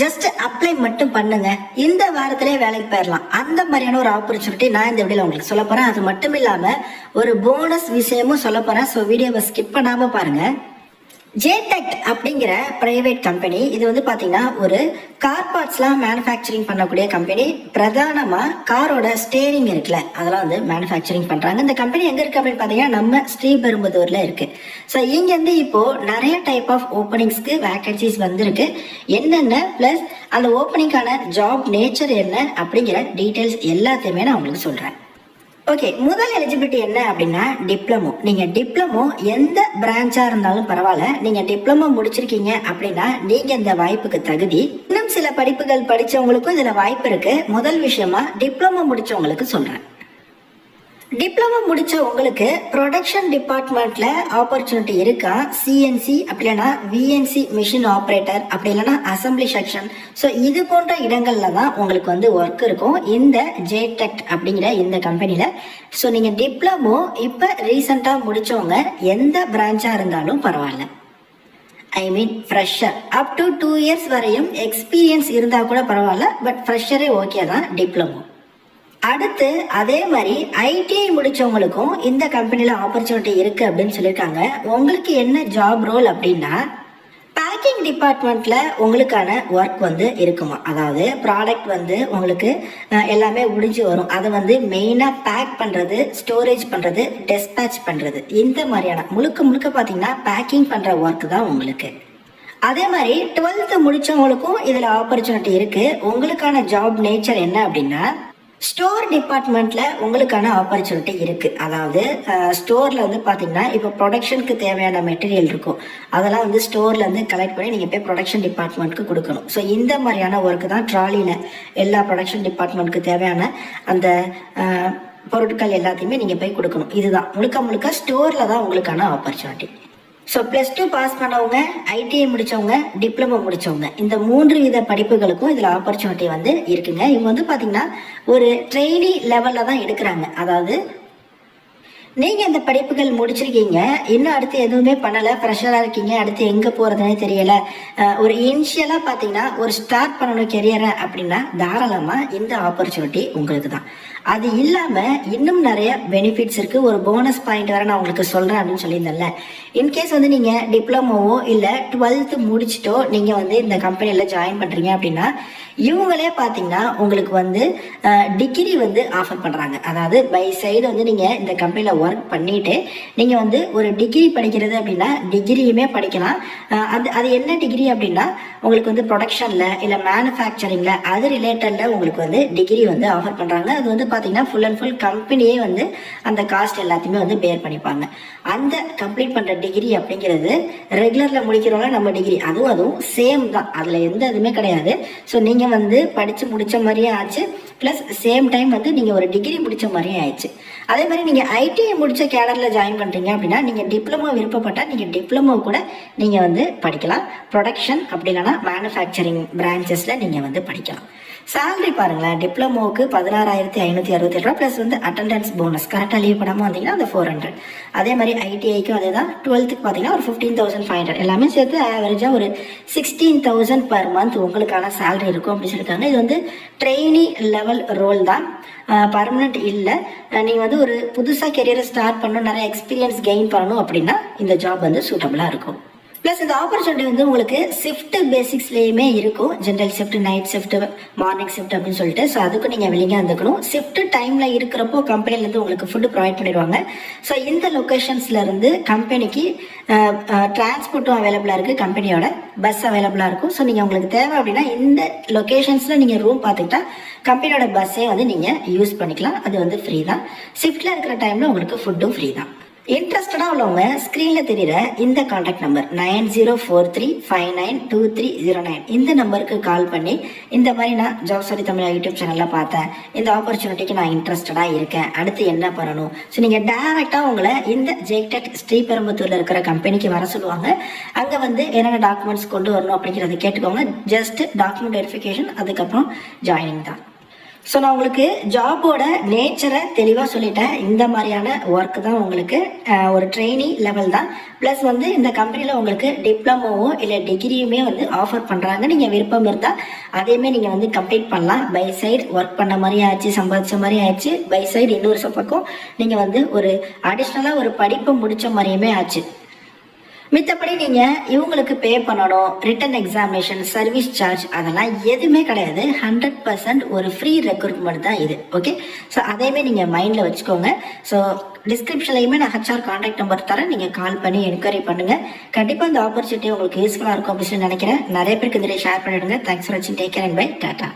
Just apply மட்டும் பண்ணுங்க. இந்த வாரத்திலே வேலைக்கு போயிடலாம் அந்த மாதிரியான ஒரு ஆப்பர்ச்சுனிட்டி நான் இந்த வீடியோல உங்களுக்கு சொல்ல போறேன். அது மட்டும் இல்லாம ஒரு போனஸ் விஷயமும் சொல்ல போறேன். ஸோ வீடியோவை ஸ்கிப் பண்ணாம பாருங்க. ஜேடெக் அப்படிங்கிற பிரைவேட் கம்பெனி இது வந்து பாத்தீங்கன்னா ஒரு கார் பார்ட்ஸ்லாம் மேனுஃபேக்சரிங் பண்ணக்கூடிய கம்பெனி பிரதானமா காரோட ஸ்டேரிங் இருக்குல்ல அதெல்லாம் வந்து மேனுஃபேக்சரிங் பண்றாங்க. இந்த கம்பெனி எங்க இருக்கு அப்படின்னு பாத்தீங்கன்னா நம்ம ஸ்ரீபெரும்புதூர்ல இருக்கு. ஸோ இங்க இருந்து இப்போ நிறைய டைப் ஆஃப் ஓப்பனிங்ஸ்க்கு வேகன்சிஸ் வந்திருக்கு. என்னென்ன பிளஸ் அந்த ஓப்பனிங்கான ஜாப் நேச்சர் என்ன அப்படிங்கிற டீட்டெயில்ஸ் எல்லாத்தையுமே நான் உங்களுக்கு சொல்றேன். ஓகே முதல் எலிஜிபிலிட்டி என்ன அப்படின்னா டிப்ளமோ நீங்க டிப்ளமோ எந்த பிரான்ச்சா இருந்தாலும் பரவாயில்ல. நீங்க டிப்ளமோ முடிச்சிருக்கீங்க அப்படின்னா நீங்க இந்த வாய்ப்புக்கு தகுதி. இன்னும் சில படிப்புகள் படிச்சவங்களுக்கும் இதுல வாய்ப்பு இருக்கு. முதல் விஷயமா டிப்ளமோ முடிச்சவங்களுக்கு சொல்றேன். டிப்ளமோ முடிச்ச உங்களுக்கு ப்ரொடக்ஷன் டிபார்ட்மெண்ட்ல ஆப்பர்ச்சுனிட்டி இருக்கா? சிஎன்சி அப்படி இல்லைன்னா விஎன்சி மிஷின் ஆப்ரேட்டர் அப்படி இல்லைன்னா அசம்பிளி செக்ஷன் ஸோ இது போன்ற இடங்கள்ல தான் உங்களுக்கு வந்து ஒர்க் இருக்கும். இந்த ஜேடெக் அப்படிங்கிற இந்த கம்பெனியில ஸோ நீங்க டிப்ளமோ இப்போ ரீசெண்டாக முடிச்சவங்க எந்த பிரான்ச்சா இருந்தாலும் பரவாயில்ல. I mean fresher up to two years வரையும் எக்ஸ்பீரியன்ஸ் இருந்தால் கூட பரவாயில்ல பட் ஃப்ரெஷரே ஓகே தான் டிப்ளமோ அடுத்து அதே மாதிரி ஐடிஐ முடிச்சவங்களுக்கும் இந்த கம்பெனியில் ஆப்பர்ச்சுனிட்டி இருக்கு அப்படின்னு சொல்லியிருக்காங்க உங்களுக்கு என்ன ஜாப் ரோல் அப்படின்னா பேக்கிங் டிபார்ட்மெண்ட்ல உங்களுக்கான ஒர்க் வந்து இருக்குமா? அதாவது ப்ராடக்ட் வந்து உங்களுக்கு எல்லாமே முடிஞ்சு வரும். அதை வந்து மெயினாக பேக் பண்ணுறது ஸ்டோரேஜ் பண்ணுறது டெஸ்பேச் பண்ணுறது இந்த மாதிரியான முழுக்க முழுக்க பார்த்தீங்கன்னா பேக்கிங் பண்ணுற ஒர்க் தான் உங்களுக்கு. அதே மாதிரி டுவெல்த்து முடிச்சவங்களுக்கும் இதில் ஆப்பர்ச்சுனிட்டி இருக்குது உங்களுக்கான ஜாப் நேச்சர் என்ன அப்படின்னா ஸ்டோர் டிபார்ட்மெண்ட்ல உங்களுக்கான ஆப்பர்ச்சுனிட்டி இருக்கு. அதாவது ஸ்டோர்ல வந்து பாத்தீங்கன்னா இப்போ ப்ரொடக்ஷனுக்கு தேவையான மெட்டீரியல் இருக்கும். அதெல்லாம் வந்து ஸ்டோர்ல இருந்து கலெக்ட் பண்ணி நீங்க போய் ப்ரொடக்ஷன் டிபார்ட்மெண்ட்க்கு கொடுக்கணும். ஸோ இந்த மாதிரியான ஒர்க் தான் ட்ராலியில எல்லா ப்ரொடக்ஷன் டிபார்ட்மெண்ட்க்கு தேவையான அந்த பொருட்கள் எல்லாத்தையுமே நீங்க போய் கொடுக்கணும். இதுதான். முழுக்க முழுக்க ஸ்டோர்ல தான் உங்களுக்கான opportunity so plus two pass பண்ணவங்க ஐடிஐ முடிச்சவங்க டிப்ளமோ முடிச்சவங்க இந்த மூன்று வித படிப்புகளுக்கும் இதில் ஆப்பர்ச்சுனிட்டி வந்து இருக்குங்க. இவங்க வந்து பார்த்தீங்கன்னா ஒரு ட்ரெயினி லெவலில் தான் எடுக்கிறாங்க. அதாவது நீங்க இந்த படிப்புகள் முடிச்சிருக்கீங்க. இன்னும் அடுத்து எதுவுமே பண்ணல. ப்ரெஷரா இருக்கீங்க. அடுத்து எங்க போறதுன்னு தெரியல. ஒரு இனிஷியலா பாத்தீங்கன்னா ஒரு ஸ்டார்ட் பண்ணணும் கெரியரை அப்படின்னா தாராளமா இந்த ஆப்பர்ச்சுனிட்டி உங்களுக்கு தான். அது இல்லாம இன்னும் நிறைய பெனிஃபிட்ஸ் இருக்கு. ஒரு போனஸ் பாயிண்ட் வர நான் உங்களுக்கு சொல்றேன் அப்படின்னு சொல்லியிருந்தேன்ல. இன்கேஸ் வந்து நீங்க டிப்ளமோவோ இல்ல டுவெல்த் முடிச்சிட்டோ நீங்க வந்து இந்த கம்பெனில ஜாயின் பண்றீங்க அப்படின்னா இவங்களே பாத்தீங்கன்னா உங்களுக்கு வந்து டிகிரி வந்து ஆஃபர் பண்றாங்க. அதாவது பை சைடு வந்து நீங்க இந்த கம்பெனில ஒர்க் பண்ணிட்டு நீங்கள் வந்து ஒரு டிகிரி படிக்கிறது அப்படின்னா டிகிரியுமே படிக்கலாம். அது அது என்ன டிகிரி அப்படின்னா உங்களுக்கு வந்து ப்ரொடக்ஷனில் இல்லை மேனுஃபேக்சரிங்கில் அது ரிலேட்டடில் உங்களுக்கு வந்து டிகிரி வந்து ஆஃபர் பண்ணுறாங்க அது வந்து பார்த்தீங்கன்னா ஃபுல் அண்ட் ஃபுல் கம்பெனியே வந்து அந்த காஸ்ட் எல்லாத்தையுமே வந்து பேர் பண்ணிப்பாங்க. அந்த கம்ப்ளீட் பண்ணுற டிகிரி அப்படிங்கிறது ரெகுலரில் முடிக்கிறவங்க நம்ம டிகிரி அதுவும் அதுவும் சேம் தான். அதில் எந்த இதுவுமே கிடையாது. ஸோ நீங்கள் வந்து படித்து முடிச்ச மாதிரியே ஆச்சு. ப்ளஸ் சேம் டைம் வந்து நீங்கள் ஒரு டிகிரி முடிச்ச மாதிரியே ஆயிடுச்சு. அதே மாதிரி நீங்கள் ஐடிஐ முடிச்ச கேடரில் ஜாயின் பண்ணுறீங்க அப்படின்னா நீங்கள் டிப்ளமோ விருப்பப்பட்டால் நீங்கள் டிப்ளமோ கூட நீங்கள் வந்து படிக்கலாம். ப்ரொடக்ஷன் அப்படி இல்லைன்னா மேனுஃபேக்சரிங் பிரான்ச்சஸில் நீங்கள் வந்து படிக்கலாம். சேலரி பாருங்களேன். டிப்ளமோவுக்கு பதினாறாயிரத்தி ஐநூற்றி அறுபத்தி ரூபா ப்ளஸ் வந்து அட்டண்டன்ஸ் போனஸ் கரெக்டாக லீவ் பண்ணாமல் வந்தீங்கன்னா அந்த ஃபோர் ஹண்ட்ரட் அதே மாதிரி ஐடிஐக்கும் அதே தான். டுவெல்த்துக்கு பார்த்தீங்கன்னா ஒரு ஃபிஃப்டீன் தௌசண்ட் ஃபைவ் ஹண்ட்ரட் எல்லாமே சேர்த்து ஆவரேஜாக ஒரு சிக்ஸ்டீன் தௌசண்ட் பர் மந்த் உங்களுக்கான சேலரி இருக்கும் அப்படின்னு சொல்லியிருக்காங்க. இது வந்து ட்ரெயினி லெவல் ரோல் தான். பர்மனெண்ட் இல்லை. நீங்கள் வந்து ஒரு புதுசாக கெரியரை ஸ்டார்ட் பண்ணணும் நிறைய எக்ஸ்பீரியன்ஸ் கெயின் பண்ணணும் அப்படின்னா இந்த ஜாப் வந்து சூட்டபுளாக இருக்கும். ப்ளஸ் இந்த ஆப்பர்ச்சுனிட்டி வந்து உங்களுக்கு ஷிஃப்ட் பேசிக்ஸ்லேயுமே இருக்கும். General shift night shift morning shift அப்படின்னு சொல்லிட்டு. ஸோ அதுக்கு நீங்கள் வெளியே வந்துக்கணும் ஷிஃப்ட் டைமில் இருக்கிறப்போ கம்பெனிலேருந்து உங்களுக்கு ஃபுட்டு ப்ரொவைட் பண்ணிடுவாங்க. ஸோ இந்த லொக்கேஷன்ஸ்ல இருந்து கம்பெனிக்கு டிரான்ஸ்போர்ட்டும் அவைலபிளாக இருக்குது கம்பெனியோட பஸ் அவைலபிளாக இருக்கும். ஸோ நீங்கள் உங்களுக்கு தேவை அப்படின்னா இந்த லொக்கேஷன்ஸில் நீங்கள் ரூம் பார்த்துக்கிட்டா கம்பெனியோட பஸ்ஸே வந்து நீங்கள் யூஸ் பண்ணிக்கலாம். அது வந்து ஃப்ரீ தான். ஷிஃப்ட்டில் இருக்கிற டைமில் உங்களுக்கு ஃபுட்டும் ஃப்ரீ தான். இன்ட்ரெஸ்டடாக உள்ளவங்க ஸ்க்ரீனில் தெரியுற இந்த contact number nine zero four three five nine two three zero nine இந்த நம்பருக்கு கால் பண்ணி இந்த மாதிரி நான் ஜாப் சாரி தமிழ் யூடியூப் சேனலில் பார்த்தேன். இந்த ஆப்பர்ச்சுனிட்டிக்கு நான் இன்ட்ரெஸ்டடாக இருக்கேன். அடுத்து என்ன பண்ணணும்? ஸோ நீங்கள் டேரெக்டாக உங்களை இந்த ஜெய்டெக் ஸ்ரீபெரும்புத்தூரில் இருக்கிற கம்பெனிக்கு வர சொல்லுவாங்க. அங்கே வந்து என்னென்ன டாக்குமெண்ட்ஸ் கொண்டு வரணும் அப்படிங்கிறத கேட்டுக்கோங்க. ஜஸ்ட் டாக்குமெண்ட் வெரிஃபிகேஷன் அதுக்கப்புறம் ஜாயினிங் தான். ஸோ நான் உங்களுக்கு ஜாபோட நேச்சரை தெளிவாக சொல்லிட்டேன். இந்த மாதிரியான ஒர்க் தான் உங்களுக்கு ஒரு ட்ரெயினி லெவல் தான். ப்ளஸ் வந்து இந்த கம்பெனியில் உங்களுக்கு டிப்ளமோவோ இல்லை டிகிரியுமே வந்து ஆஃபர் பண்ணுறாங்க நீங்கள் விருப்பம் இருந்தால் அதையுமே நீங்கள் வந்து கம்ப்ளீட் பண்ணலாம். பை சைடு ஒர்க் பண்ண மாதிரி ஆச்சு சம்பாதிச்ச மாதிரி ஆச்சு. பை சைடு இன்னொரு பக்கம் நீங்கள் வந்து ஒரு அடிஷ்னலாக ஒரு படிப்பு முடிச்ச மாதிரியுமே ஆச்சு. மித்தபடி நீங்க இவங்களுக்கு பே பண்ணணும் ரிட்டன் எக்ஸாமினேஷன் சர்வீஸ் சார்ஜ் அதெல்லாம் எதுவுமே கிடையாது. ஹண்ட்ரட் பர்சன்ட் ஒரு ஃப்ரீ ரெக்ரூட்மெண்ட் தான் இது ஓகே ஸோ அதையுமே நீங்க மைண்ட்ல வச்சுக்கோங்க. ஸோ டிஸ்கிரிப்ஷன்லையுமே நான் ஹெச்ஆர் கான்டாக்ட் நம்பர் தரேன். நீங்க கால் பண்ணி என்கொயரி பண்ணுங்க. கண்டிப்பா இந்த ஆப்பர்ச்சுனிட்டி உங்களுக்கு யூஸ்ஃபுல்லா இருக்கும் அப்படின்னு நினைக்கிறேன். நிறைய பேருக்கு இந்த ஷேர் பண்ணிடுங்க. தேங்க்ஸ் ஃபார் வாட்சிங் take care and bye tata